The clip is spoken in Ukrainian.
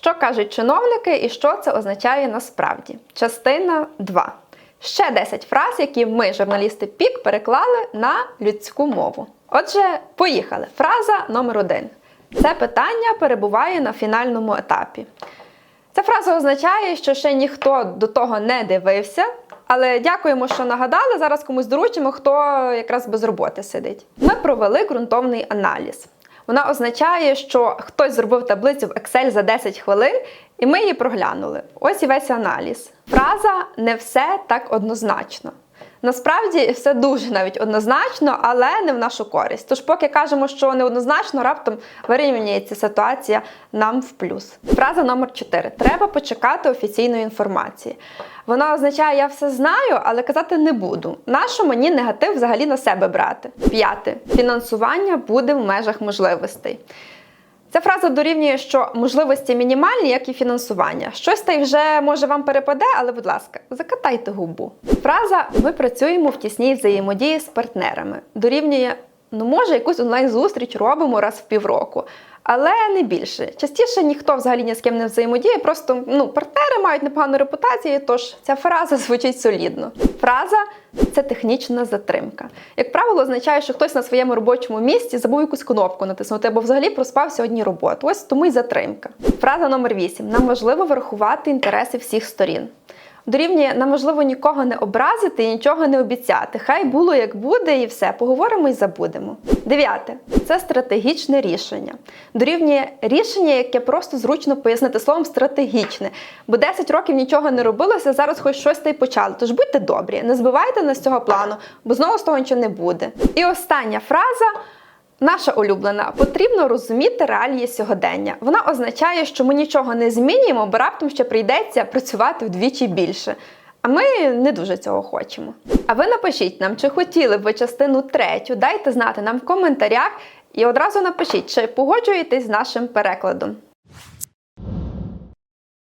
Що кажуть чиновники і що це означає насправді? Частина 2. Ще 10 фраз, які ми, журналісти ПІК, переклали на людську мову. Отже, поїхали. Фраза номер один. Це питання перебуває на фінальному етапі. Ця фраза означає, що ще ніхто до того не дивився, але дякуємо, що нагадали. Зараз комусь доручимо, хто якраз без роботи сидить. Ми провели ґрунтовний аналіз. Вона означає, що хтось зробив таблицю в Excel за 10 хвилин, і ми її проглянули. Ось і весь аналіз. Фраза не все так однозначно. Насправді все дуже навіть однозначно, але не в нашу користь. Тож, поки кажемо, що неоднозначно, раптом вирівнюється ситуація нам в плюс. Фраза номер 4. Треба почекати офіційної інформації. Вона означає, я все знаю, але казати не буду. Нащо мені негатив взагалі на себе брати? П'яте. Фінансування буде в межах можливостей. Ця фраза дорівнює, що можливості мінімальні, як і фінансування. Щось та й вже може вам перепаде, але, будь ласка, закатайте губу. Фраза Ми працюємо в тісній взаємодії з партнерами. Дорівнює, ну може, якусь онлайн-зустріч робимо раз в півроку. Але не більше. Частіше ніхто взагалі ні з ким не взаємодіє, просто ну, партнери мають непогану репутацію, тож ця фраза звучить солідно. Фраза це технічна затримка. Як правило, означає, що хтось на своєму робочому місці забув якусь кнопку натиснути або взагалі проспав сьогодні роботу. Ось тому й затримка. Фраза номер 8. Нам важливо врахувати інтереси всіх сторін. Дорівнює, нам важливо нікого не образити і нічого не обіцяти. Хай було як буде, і все. Поговоримо і забудемо. Дев'яте це стратегічне рішення. Дорівнює рішення, яке просто зручно пояснити словом стратегічне. Бо 10 років нічого не робилося, зараз хоч щось та й почали. Тож будьте добрі, не збивайте нас цього плану, бо знову з того нічого не буде. І остання фраза. Наша улюблена потрібно розуміти реалії сьогодення. Вона означає, що ми нічого не змінюємо, бо раптом ще прийдеться працювати вдвічі більше. А ми не дуже цього хочемо. А ви напишіть нам, чи хотіли б ви частину третю, дайте знати нам в коментарях і одразу напишіть, чи погоджуєтесь з нашим перекладом.